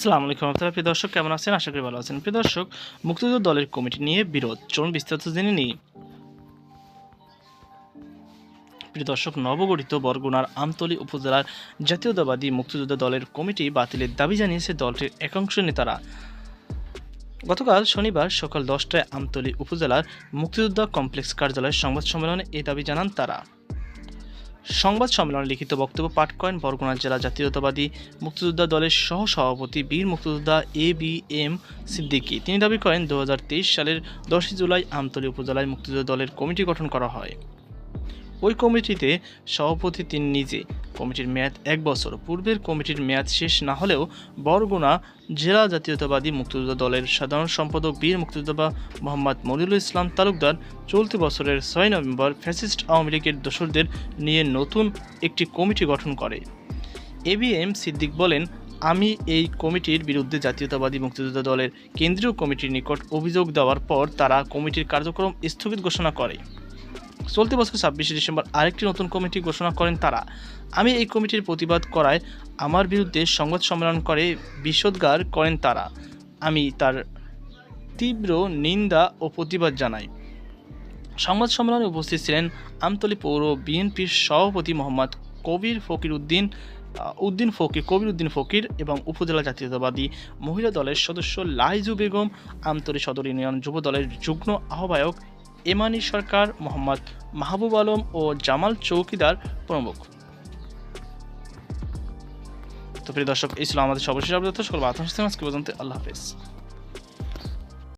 আসসালামু আলাইকুম রহমতুল্লাহ। প্রিয় দর্শক, কেমন আছেন? আশা করি ভালো আছেন। প্রিয় দর্শক, মুক্তিযুদ্ধ দলের কমিটি নিয়ে বিরোধ চলুন বিস্তারিত জেনে নিই। প্রিয় দর্শক, নবগঠিত বরগুনার আমতলী উপজেলার জাতীয়তাবাদী মুক্তিযোদ্ধা দলের কমিটি বাতিলের দাবি জানিয়েছে দলটির একাংশ নেতারা। গতকাল শনিবার সকাল দশটায় আমতলী উপজেলার মুক্তিযোদ্ধা কমপ্লেক্স কার্যালয়ের সংবাদ সম্মেলনে এ দাবি জানান তারা। সংবাদ সম্মেলনে লিখিত বক্তব্য পাঠ করেন বরগুনা জেলা জাতীয়তাবাদী মুক্তিযোদ্ধা দলের সহ সভাপতি বীর মুক্তিযোদ্ধা এ বি এম সিদ্দিকী। তিনি দাবি করেন দু হাজার তেইশ সালের দশই জুলাই আমতলী উপজেলায় মুক্তিযোদ্ধা দলের কমিটি গঠন করা হয়। ওই কমিটিতে সভাপতি তিনি নিজে। কমিটির মেয়াদ এক বছর। পূর্বের কমিটির মেয়াদ শেষ না হলেও বরগুনা জেলা জাতীয়তাবাদী মুক্তিযোদ্ধা দলের সাধারণ সম্পাদক বীর মুক্তিযোদ্ধা মোহাম্মদ মনিরুল ইসলাম তালুকদার চলতি বছরের ছয় নভেম্বর ফ্যাসিস্ট আওয়ামী লীগের দোসরদের নিয়ে নতুন একটি কমিটি গঠন করে। এবিএম সিদ্দিক বলেন, আমি এই কমিটির বিরুদ্ধে জাতীয়তাবাদী মুক্তিযোদ্ধা দলের কেন্দ্রীয় কমিটির নিকট অভিযোগ দেওয়ার পর তারা কমিটির কার্যক্রম স্থগিত ঘোষণা করে। চলতি বছর ছাব্বিশে ডিসেম্বর আরেকটি নতুন কমিটি ঘোষণা করেন তারা। আমি এই কমিটির প্রতিবাদ করায় আমার বিরুদ্ধে সংবাদ সম্মেলন করে বিষোদ্গার করেন তারা। আমি তার তীব্র নিন্দা ও প্রতিবাদ জানাই। সংবাদ সম্মেলনে উপস্থিত ছিলেন আমতলী পৌর বিএনপির সভাপতি মোহাম্মদ কবির ফকির উদ্দিন উদ্দিন ফকির, কবির উদ্দিন ফকির এবং উপজেলা জাতীয়তাবাদী মহিলা দলের সদস্য লাইজু বেগম, আমতলী সদর ইউনিয়ন যুব দলের যুগ্ম আহ্বায়ক এমানি সরকার মোহাম্মদ মাহবুব আলম ও জামাল চৌকিদার প্রমুখ। তো প্রিয় দর্শক, এই ছিল আমাদের সর্বশেষ আপডেট। সকল আতঙ্ক পর্যন্ত আল্লাহ হাফেজ।